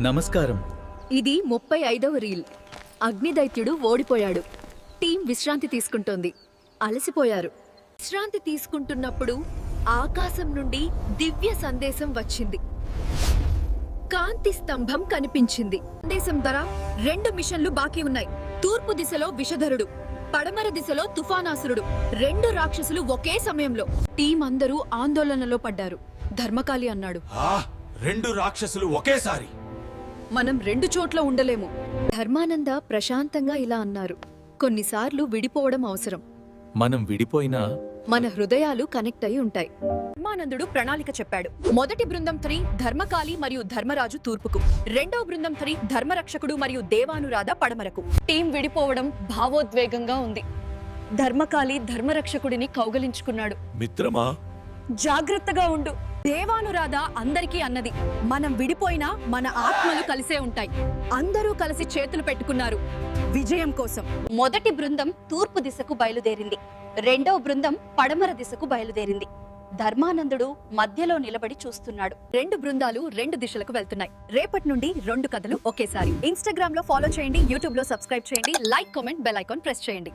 నమస్కారం. ఇది ముప్పై ఐదవ రీల్. అగ్నిదైత్యుడు ఓడిపోయాడు. టీం విశ్రాంతి తీసుకుంటోంది. అలసిపోయారు. విశ్రాంతి తీసుకుంటున్నప్పుడు ఆకాశం నుండి దివ్య సందేశం వచ్చింది. కాంతి స్తంభం కనిపించింది. సందేశం ధర రెండు మిషన్లు బాకీ ఉన్నాయి. తూర్పు దిశలో విషధరుడు పడమర దిశలో తుఫానాసురుడు రెండు రాక్షసులు ఒకే సమయంలో. టీం అందరూ ఆందోళనలో పడ్డారు. ధర్మకాళి అన్నాడు. ఆ రెండు రాక్షసులు ఒకేసారి. మనం రెండు చోట్ల ఉండలేము. ధర్మానంద ప్రశాంతంగా ఇలా అన్నారు. కొన్నిసార్లు విడిపోవడం అవసరం. మనం విడిపోయినా మన హృదయాలు కనెక్ట్ అయి ఉంటాయి. ధర్మానందుడు ప్రణాళిక చెప్పాడు. మొదటి బృందం త్రీ ధర్మకాళి మరియు ధర్మరాజు తూర్పుకు. రెండవ బృందం త్రీ ధర్మరక్షకుడు మరియు దేవానురాధ పడమరకు. టీం విడిపోవడం భావోద్వేగంగా ఉంది. ధర్మకాళి ధర్మరక్షకుడిని కౌగలించుకున్నాడు. మిత్రమా? జాగ్రత్తగా ఉండు. దేవానురాధ అందరికీ అన్నది. మనం విడిపోయినా మన ఆత్మలు కలిసే ఉంటాయి. అందరూ కలిసి చేతులు పెట్టుకున్నారు. విజయం కోసం. మొదటి బృందం తూర్పు దిశకు బయలుదేరింది. రెండవ బృందం పడమర దిశకు బయలుదేరింది. ధర్మానందుడు మధ్యలో నిలబడి చూస్తున్నాడు. రెండు బృందాలు రెండు దిశలకు వెళ్తున్నాయి. రేపటి నుండి రెండు కథలు ఒకేసారి. ఇన్స్టాగ్రామ్లో ఫాలో చేయండి యూట్యూబ్లో సబ్స్క్రైబ్ చేయండి like comment bell icon press చేయండి.